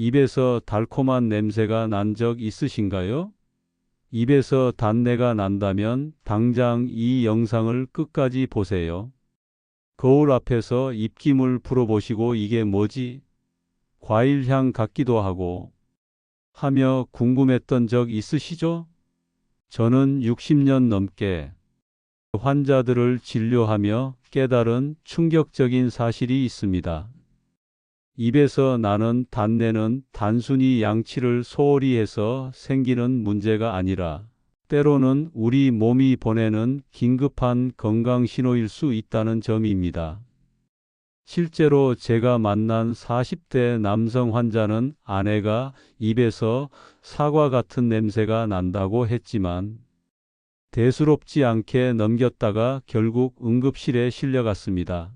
입에서 달콤한 냄새가 난 적 있으신가요? 입에서 단내가 난다면 당장 이 영상을 끝까지 보세요. 거울 앞에서 입김을 불어보시고 이게 뭐지? 과일향 같기도 하고 하며 궁금했던 적 있으시죠? 저는 60년 넘게 환자들을 진료하며 깨달은 충격적인 사실이 있습니다. 입에서 나는 단내는 단순히 양치를 소홀히 해서 생기는 문제가 아니라 때로는 우리 몸이 보내는 긴급한 건강 신호일 수 있다는 점입니다. 실제로 제가 만난 40대 남성 환자는 아내가 입에서 사과 같은 냄새가 난다고 했지만 대수롭지 않게 넘겼다가 결국 응급실에 실려갔습니다.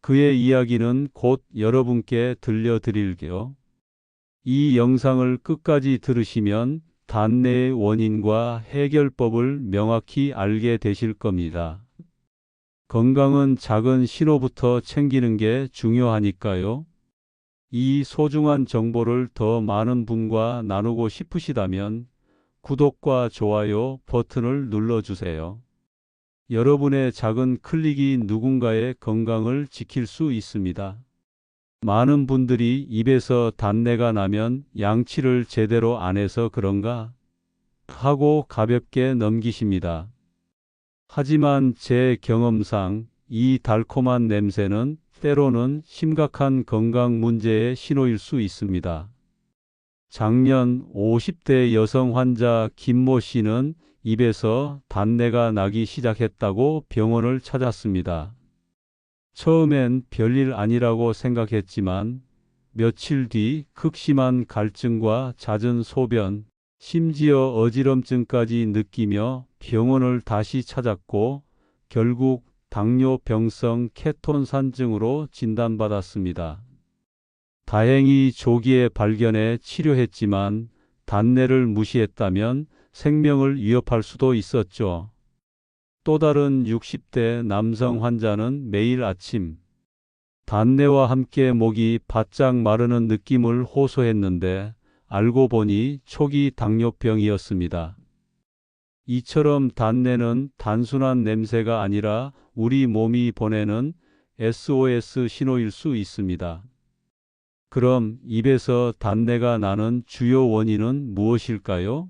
그의 이야기는 곧 여러분께 들려드릴게요. 이 영상을 끝까지 들으시면 단내의 원인과 해결법을 명확히 알게 되실 겁니다. 건강은 작은 신호부터 챙기는 게 중요하니까요. 이 소중한 정보를 더 많은 분과 나누고 싶으시다면 구독과 좋아요 버튼을 눌러주세요. 여러분의 작은 클릭이 누군가의 건강을 지킬 수 있습니다. 많은 분들이 입에서 단내가 나면 양치를 제대로 안 해서 그런가 하고 가볍게 넘기십니다. 하지만 제 경험상 이 달콤한 냄새는 때로는 심각한 건강 문제의 신호일 수 있습니다. 작년 50대 여성 환자 김모 씨는 입에서 단내가 나기 시작했다고 병원을 찾았습니다. 처음엔 별일 아니라고 생각했지만 며칠 뒤 극심한 갈증과 잦은 소변, 심지어 어지럼증까지 느끼며 병원을 다시 찾았고 결국 당뇨병성 케톤산증으로 진단받았습니다. 다행히 조기에 발견해 치료했지만 단내를 무시했다면 생명을 위협할 수도 있었죠. 또 다른 60대 남성 환자는 매일 아침 단내와 함께 목이 바짝 마르는 느낌을 호소했는데 알고 보니 초기 당뇨병이었습니다. 이처럼 단내는 단순한 냄새가 아니라 우리 몸이 보내는 SOS 신호일 수 있습니다. 그럼 입에서 단내가 나는 주요 원인은 무엇일까요?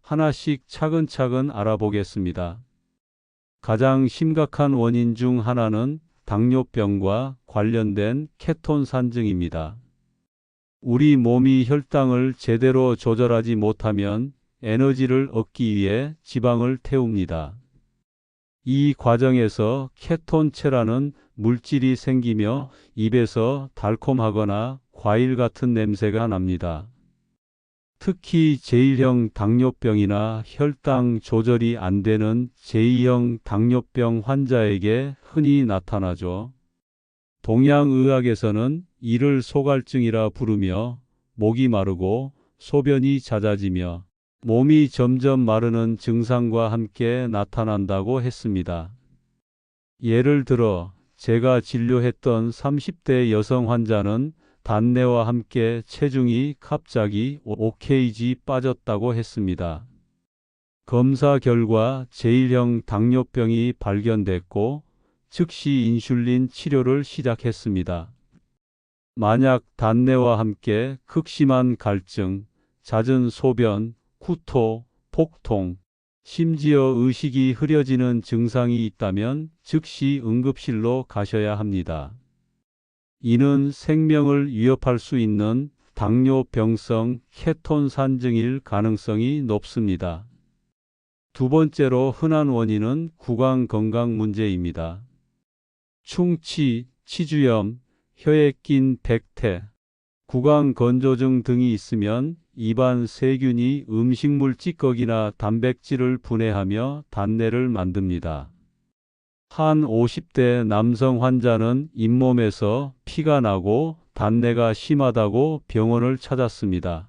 하나씩 차근차근 알아보겠습니다. 가장 심각한 원인 중 하나는 당뇨병과 관련된 케톤 산증입니다. 우리 몸이 혈당을 제대로 조절하지 못하면 에너지를 얻기 위해 지방을 태웁니다. 이 과정에서 케톤체라는 물질이 생기며 입에서 달콤하거나 과일 같은 냄새가 납니다. 특히 제1형 당뇨병이나 혈당 조절이 안 되는 제2형 당뇨병 환자에게 흔히 나타나죠. 동양의학에서는 이를 소갈증이라 부르며 목이 마르고 소변이 잦아지며 몸이 점점 마르는 증상과 함께 나타난다고 했습니다. 예를 들어 제가 진료했던 30대 여성 환자는 단내와 함께 체중이 갑자기 5kg 빠졌다고 했습니다. 검사 결과 제1형 당뇨병이 발견됐고 즉시 인슐린 치료를 시작했습니다. 만약 단내와 함께 극심한 갈증, 잦은 소변, 구토, 복통, 심지어 의식이 흐려지는 증상이 있다면 즉시 응급실로 가셔야 합니다. 이는 생명을 위협할 수 있는 당뇨병성 케톤산증일 가능성이 높습니다. 두 번째로 흔한 원인은 구강 건강 문제입니다. 충치, 치주염, 혀에 낀 백태, 구강 건조증 등이 있으면 입안 세균이 음식물 찌꺼기나 단백질을 분해하며 단내를 만듭니다. 한 50대 남성 환자는 잇몸에서 피가 나고 단내가 심하다고 병원을 찾았습니다.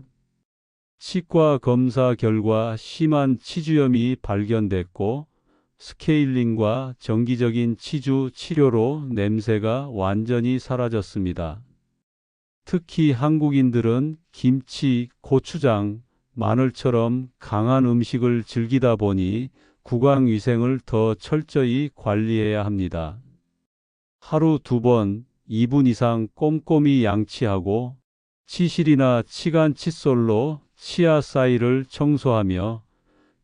치과 검사 결과 심한 치주염이 발견됐고 스케일링과 정기적인 치주 치료로 냄새가 완전히 사라졌습니다. 특히 한국인들은 김치, 고추장, 마늘처럼 강한 음식을 즐기다 보니 구강 위생을 더 철저히 관리해야 합니다. 하루 두 번, 2분 이상 꼼꼼히 양치하고 치실이나 치간 칫솔로 치아 사이를 청소하며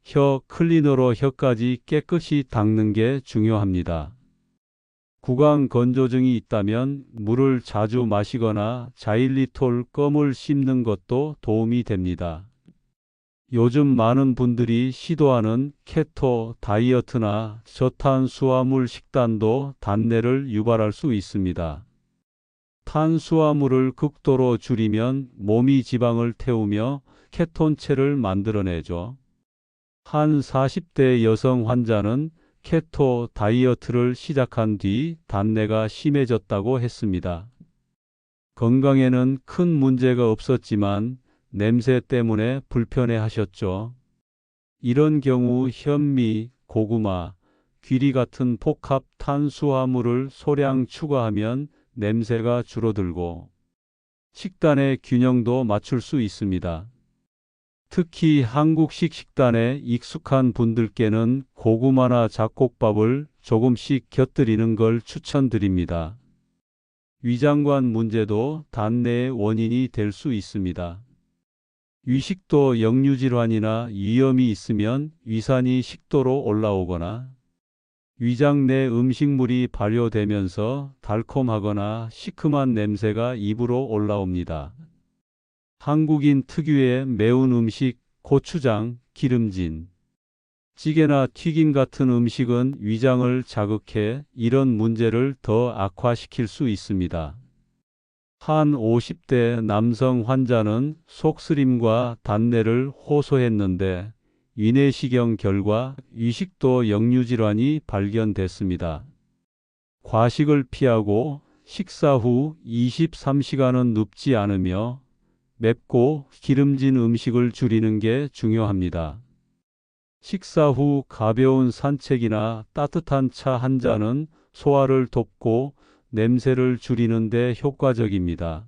혀 클리너로 혀까지 깨끗이 닦는 게 중요합니다. 구강 건조증이 있다면 물을 자주 마시거나 자일리톨 껌을 씹는 것도 도움이 됩니다. 요즘 많은 분들이 시도하는 케토 다이어트나 저탄수화물 식단도 단내를 유발할 수 있습니다. 탄수화물을 극도로 줄이면 몸이 지방을 태우며 케톤체를 만들어내죠. 한 40대 여성 환자는 케토 다이어트를 시작한 뒤 단내가 심해졌다고 했습니다. 건강에는 큰 문제가 없었지만 냄새 때문에 불편해 하셨죠. 이런 경우 현미, 고구마, 귀리 같은 복합 탄수화물을 소량 추가하면 냄새가 줄어들고 식단의 균형도 맞출 수 있습니다. 특히 한국식 식단에 익숙한 분들께는 고구마나 잡곡밥을 조금씩 곁들이는 걸 추천드립니다. 위장관 문제도 단내의 원인이 될 수 있습니다. 위식도 역류질환이나 위염이 있으면 위산이 식도로 올라오거나 위장 내 음식물이 발효되면서 달콤하거나 시큼한 냄새가 입으로 올라옵니다. 한국인 특유의 매운 음식, 고추장, 기름진, 찌개나 튀김 같은 음식은 위장을 자극해 이런 문제를 더 악화시킬 수 있습니다. 한 50대 남성 환자는 속쓰림과 단내를 호소했는데 위내시경 결과 위식도 역류질환이 발견됐습니다. 과식을 피하고 식사 후 23시간은 눕지 않으며 맵고 기름진 음식을 줄이는 게 중요합니다. 식사 후 가벼운 산책이나 따뜻한 차 한 잔은 소화를 돕고 냄새를 줄이는 데 효과적입니다.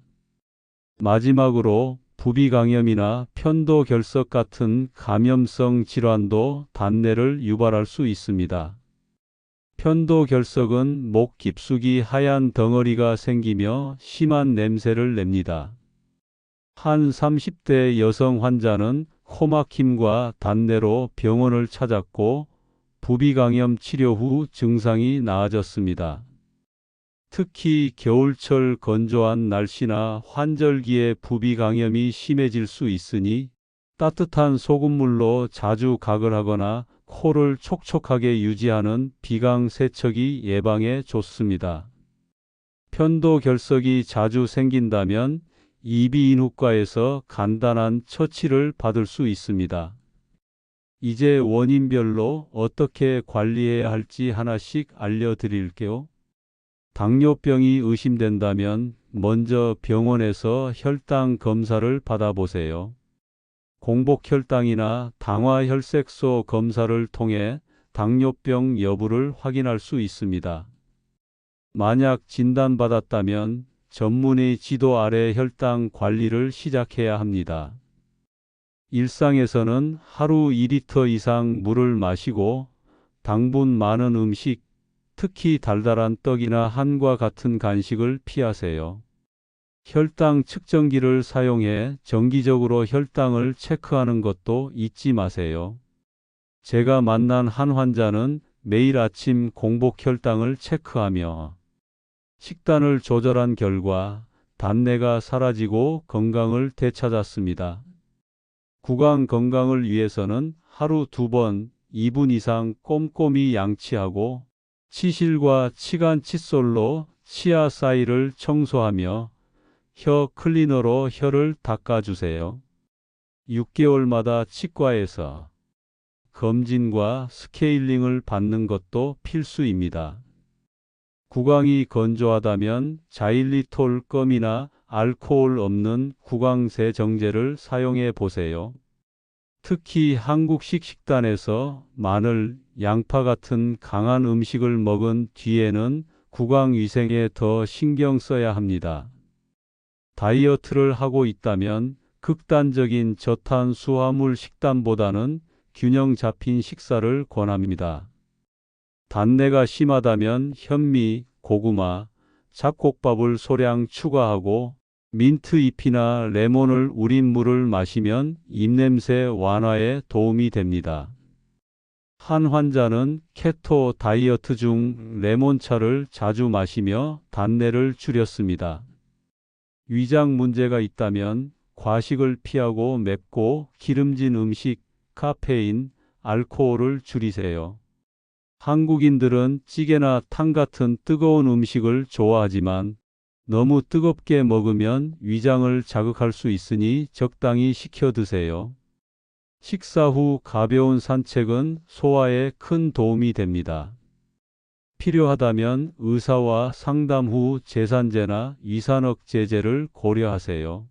마지막으로 부비강염이나 편도결석 같은 감염성 질환도 단내를 유발할 수 있습니다. 편도결석은 목 깊숙이 하얀 덩어리가 생기며 심한 냄새를 냅니다. 한 30대 여성 환자는 코막힘과 단내로 병원을 찾았고 부비강염 치료 후 증상이 나아졌습니다. 특히 겨울철 건조한 날씨나 환절기에 부비강염이 심해질 수 있으니 따뜻한 소금물로 자주 가글하거나 코를 촉촉하게 유지하는 비강 세척이 예방에 좋습니다. 편도 결석이 자주 생긴다면 이비인후과에서 간단한 처치를 받을 수 있습니다. 이제 원인별로 어떻게 관리해야 할지 하나씩 알려드릴게요. 당뇨병이 의심된다면 먼저 병원에서 혈당 검사를 받아보세요. 공복혈당이나 당화혈색소 검사를 통해 당뇨병 여부를 확인할 수 있습니다. 만약 진단받았다면 전문의 지도 아래 혈당 관리를 시작해야 합니다. 일상에서는 하루 2리터 이상 물을 마시고 당분 많은 음식, 특히 달달한 떡이나 한과 같은 간식을 피하세요. 혈당 측정기를 사용해 정기적으로 혈당을 체크하는 것도 잊지 마세요. 제가 만난 한 환자는 매일 아침 공복 혈당을 체크하며 식단을 조절한 결과 단내가 사라지고 건강을 되찾았습니다. 구강 건강을 위해서는 하루 두 번 2분 이상 꼼꼼히 양치하고 치실과 치간 칫솔로 치아 사이를 청소하며 혀 클리너로 혀를 닦아주세요. 6개월마다 치과에서 검진과 스케일링을 받는 것도 필수입니다. 구강이 건조하다면 자일리톨 껌이나 알코올 없는 구강세 정제를 사용해 보세요. 특히 한국식 식단에서 마늘, 양파 같은 강한 음식을 먹은 뒤에는 구강 위생에 더 신경 써야 합니다. 다이어트를 하고 있다면 극단적인 저탄수화물 식단보다는 균형 잡힌 식사를 권합니다. 단내가 심하다면 현미, 고구마, 잡곡밥을 소량 추가하고 민트 잎이나 레몬을 우린 물을 마시면 입냄새 완화에 도움이 됩니다. 한 환자는 케토 다이어트 중 레몬차를 자주 마시며 단내를 줄였습니다. 위장 문제가 있다면 과식을 피하고 맵고 기름진 음식, 카페인, 알코올을 줄이세요. 한국인들은 찌개나 탕 같은 뜨거운 음식을 좋아하지만 너무 뜨겁게 먹으면 위장을 자극할 수 있으니 적당히 식혀 드세요. 식사 후 가벼운 산책은 소화에 큰 도움이 됩니다. 필요하다면 의사와 상담 후 제산제나 위산억 제제를 고려하세요.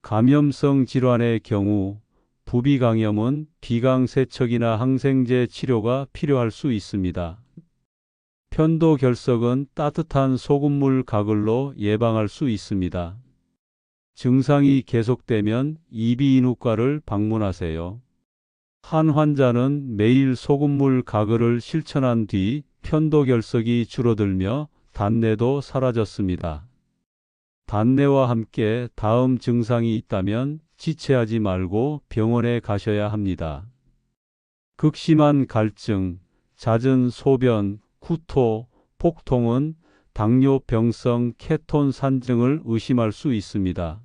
감염성 질환의 경우 부비강염은 비강세척이나 항생제 치료가 필요할 수 있습니다. 편도 결석은 따뜻한 소금물 가글로 예방할 수 있습니다. 증상이 계속되면 이비인후과를 방문하세요. 한 환자는 매일 소금물 가글을 실천한 뒤 편도 결석이 줄어들며 단내도 사라졌습니다. 단내와 함께 다음 증상이 있다면 지체하지 말고 병원에 가셔야 합니다. 극심한 갈증, 잦은 소변, 구토, 폭통은 당뇨병성 케톤 산증을 의심할 수 있습니다.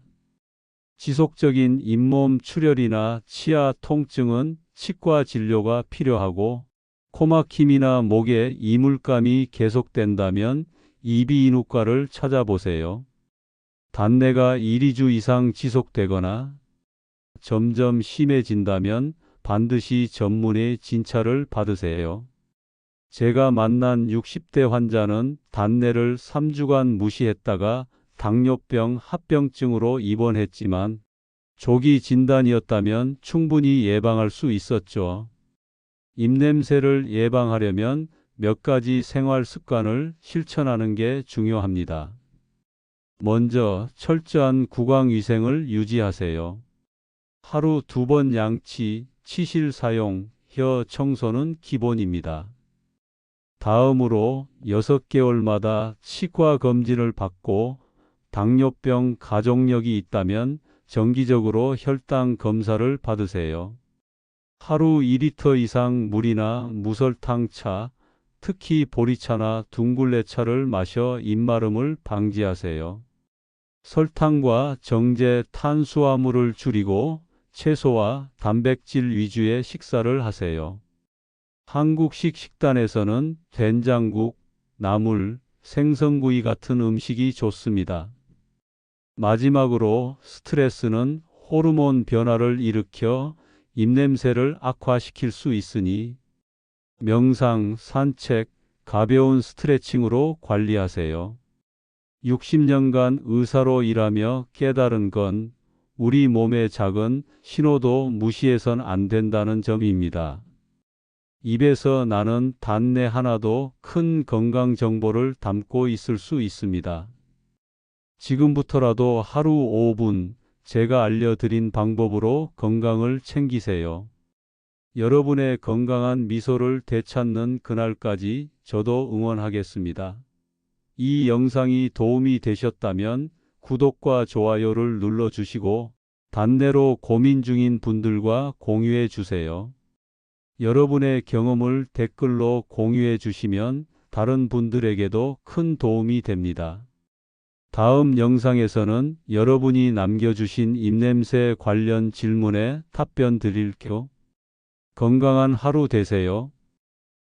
지속적인 잇몸 출혈이나 치아 통증은 치과 진료가 필요하고 코막힘이나 목에 이물감이 계속된다면 이비인후과를 찾아보세요. 단내가 1, 2주 이상 지속되거나 점점 심해진다면 반드시 전문의 진찰을 받으세요. 제가 만난 60대 환자는 단내를 3주간 무시했다가 당뇨병 합병증으로 입원했지만 조기 진단이었다면 충분히 예방할 수 있었죠. 입냄새를 예방하려면 몇 가지 생활 습관을 실천하는 게 중요합니다. 먼저 철저한 구강 위생을 유지하세요. 하루 두 번 양치, 치실 사용, 혀 청소는 기본입니다. 다음으로 6개월마다 치과 검진을 받고 당뇨병 가족력이 있다면 정기적으로 혈당 검사를 받으세요. 하루 2리터 이상 물이나 무설탕차, 특히 보리차나 둥글레차를 마셔 입마름을 방지하세요. 설탕과 정제 탄수화물을 줄이고 채소와 단백질 위주의 식사를 하세요. 한국식 식단에서는 된장국, 나물, 생선구이 같은 음식이 좋습니다. 마지막으로 스트레스는 호르몬 변화를 일으켜 입냄새를 악화시킬 수 있으니 명상, 산책, 가벼운 스트레칭으로 관리하세요. 60년간 의사로 일하며 깨달은 건 우리 몸의 작은 신호도 무시해선 안 된다는 점입니다. 입에서 나는 단내 하나도 큰 건강 정보를 담고 있을 수 있습니다. 지금부터라도 하루 5분 제가 알려드린 방법으로 건강을 챙기세요. 여러분의 건강한 미소를 되찾는 그날까지 저도 응원하겠습니다. 이 영상이 도움이 되셨다면 구독과 좋아요를 눌러주시고 단내로 고민 중인 분들과 공유해 주세요. 여러분의 경험을 댓글로 공유해 주시면 다른 분들에게도 큰 도움이 됩니다. 다음 영상에서는 여러분이 남겨주신 입냄새 관련 질문에 답변 드릴게요. 건강한 하루 되세요.